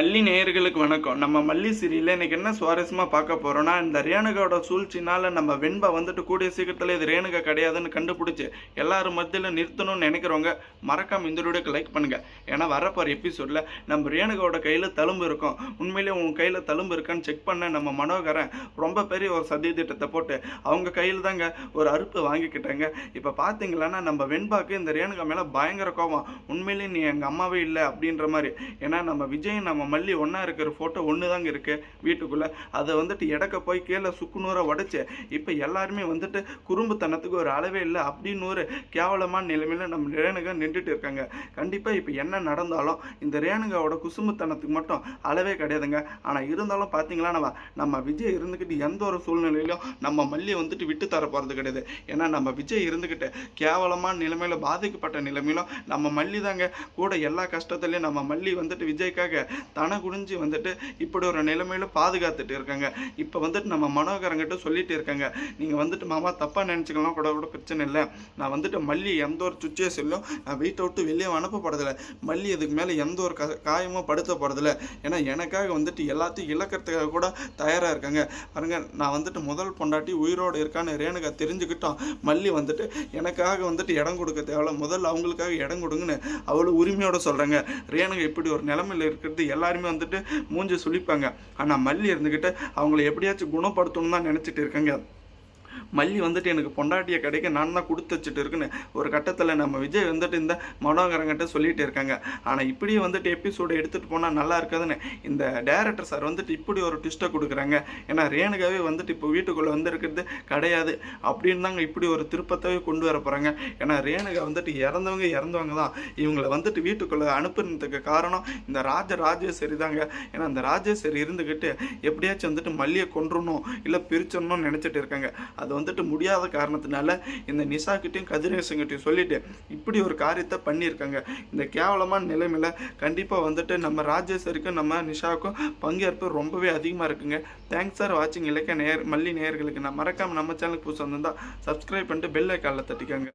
மல்லி நேயர்களுக்கு வணக்கம். நம்ம மல்லி சிறியில் இன்றைக்கி என்ன சுவாரஸ்யமாக பார்க்க போகிறோன்னா இந்த ரேணுகாவோட சூழ்ச்சினால் நம்ம வெண்பா வந்துட்டு கூடிய சீக்கிரத்தில் இது ரேணுகா கிடையாதுன்னு கண்டுபிடிச்சி எல்லாரும் மத்தியில் நிறுத்தணும்னு நினைக்கிறவங்க மறக்காம இந்த வீடியோக்கு லைக் பண்ணுங்கள் ஏன்னா வரப்போகிற எபிசோடில் நம்ம ரேணுகாவோட கையில் தழும்பு இருக்கும். உண்மையிலேயே உன் கையில் தழும்பு இருக்கான்னு செக் பண்ண நம்ம மனோகரன் ரொம்ப பெரிய ஒரு சதி திட்டத்தை போட்டு அவங்க கையில் தாங்க ஒரு அறுப்பு வாங்கிக்கிட்டாங்க. இப்போ பார்த்தீங்களன்னா நம்ம வெண்பாக்கு இந்த ரேணுகா மேலே பயங்கர கோபம். உண்மையிலேயே நீ எங்கள் அம்மாவே இல்லை அப்படின்ற மாதிரி. ஏன்னா நம்ம விஜய் நம்ம மல்லி ஒன்றா இருக்கிற ஃபோட்டோ ஒன்று தாங்க இருக்குது வீட்டுக்குள்ளே. அதை வந்துட்டு எடக்க போய் கீழே சுக்குநூறை உடைச்சு இப்போ எல்லாருமே வந்துட்டு குறும்புத்தனத்துக்கு ஒரு அளவே இல்லை அப்படின்னு ஒரு கேவலமான நிலைமையில் நம்ம ரேணுகா நின்றுட்டு இருக்காங்க. கண்டிப்பாக இப்போ என்ன நடந்தாலும் இந்த ரேணுகாவோட குசும்புத்தனத்துக்கு மட்டும் அளவே கிடையாதுங்க. ஆனால் இருந்தாலும் பார்த்தீங்களா நம்ம நம்ம விஜய் இருந்துக்கிட்டு எந்த ஒரு சூழ்நிலையிலும் நம்ம மல்லியை வந்துட்டு விட்டு தர போகிறது கிடையாது. ஏன்னா நம்ம விஜய் இருந்துக்கிட்டு கேவலமான நிலைமையில் பாதிக்கப்பட்ட நிலைமையிலும் நம்ம மல்லி தாங்க கூட எல்லா கஷ்டத்துலையும் நம்ம மல்லி வந்துட்டு விஜய்க்காக தன குடிஞ்சு வந்துட்டு இப்படி ஒரு நிலைமையில பாதுகாத்துட்டு இருக்காங்க. இப்போ வந்துட்டு நம்ம மனோகரங்கிட்ட சொல்லிட்டு இருக்காங்க. நீங்க வந்துட்டு மாமா தப்பா நினைச்சுக்கலாம் கூட கூட பிரச்சனை இல்லை. நான் வந்துட்டு மல்லி எந்த ஒரு சுச்சுவேஷன்லையும் நான் வீட்டை விட்டு வெளியே அனுப்ப மல்லி இதுக்கு மேலே எந்த ஒரு க காயமும் படுத்த போறதில்ல. ஏன்னா எனக்காக வந்துட்டு எல்லாத்தையும் இழக்கிறதுக்காக கூட தயாரா இருக்காங்க. பாருங்க நான் வந்துட்டு முதல் பொண்டாட்டி உயிரோடு இருக்கான்னு ரேணுகா தெரிஞ்சுக்கிட்டோம் மல்லி வந்துட்டு எனக்காக வந்துட்டு இடம் கொடுக்க தேவையில்ல. முதல்ல அவங்களுக்காக இடம் கொடுங்கன்னு அவ்வளோ உரிமையோட சொல்றாங்க. ரேணுகா இப்படி ஒரு நிலைமையில இருக்கிறது எல்லாருமே வந்துட்டு மூஞ்சி சுழிப்பாங்க ஆனா மல்லி இருந்துக்கிட்டு அவங்கள எப்படியாச்சும் குணப்படுத்தணும்னு தான் நினைச்சிட்டு இருக்காங்க. மல்லி வந்துட்டு எனக்கு பொண்டாட்டியை கிடைக்க நான் தான் கொடுத்து வச்சுட்டு இருக்குன்னு ஒரு கட்டத்தில் நம்ம விஜய் வந்துட்டு இந்த மனோகரங்கிட்ட சொல்லிட்டு இருக்காங்க. ஆனால் இப்படியே வந்துட்டு எபிசோடு எடுத்துகிட்டு போனால் நல்லா இருக்காதுன்னு இந்த டேரக்டர் சார் வந்துட்டு இப்படி ஒரு ட்விஸ்ட்டை கொடுக்குறாங்க. ஏன்னா ரேணுகாவே வந்துட்டு இப்போ வீட்டுக்குள்ளே வந்துருக்கிறது கிடையாது அப்படின்னு தாங்க இப்படி ஒரு திருப்பத்தவே கொண்டு வர போகிறாங்க ஏன்னா ரேணுகா வந்துட்டு இறந்தவங்க இறந்தவங்க தான். இவங்களை வந்துட்டு வீட்டுக்குள்ளே அனுப்புனதுக்கு காரணம் இந்த ராஜ ராஜேஸ்வரி தாங்க. ஏன்னா அந்த ராஜேஸ்வரி இருந்துக்கிட்டு எப்படியாச்சும் வந்துட்டு மல்லியை கொன்றணும் இல்லை பிரிச்சிடணும்னு நினச்சிட்டு இருக்காங்க. அது வந்துட்டு முடியாத காரணத்தினால இந்த நிஷா கிட்டையும் கதிரேசங்கிட்டையும் சொல்லிட்டு இப்படி ஒரு காரியத்தை பண்ணியிருக்காங்க. இந்த கேவலமான நிலைமையில கண்டிப்பாக வந்துட்டு நம்ம ராஜேஸ்வரிக்கும் நம்ம நிஷாவுக்கும் பங்கேற்பு ரொம்பவே அதிகமாக இருக்குங்க. தேங்க்ஸ் சார் வாட்சிங் இலக்கிய நேர் மல்லி நேயர்களுக்கு நான் மறக்காமல் நம்ம சேனலுக்கு புதுசாக வந்திருந்தால் சப்ஸ்கிரைப் பண்ணிட்டு பெல் ஐக்கானில் தட்டிக்கோங்க.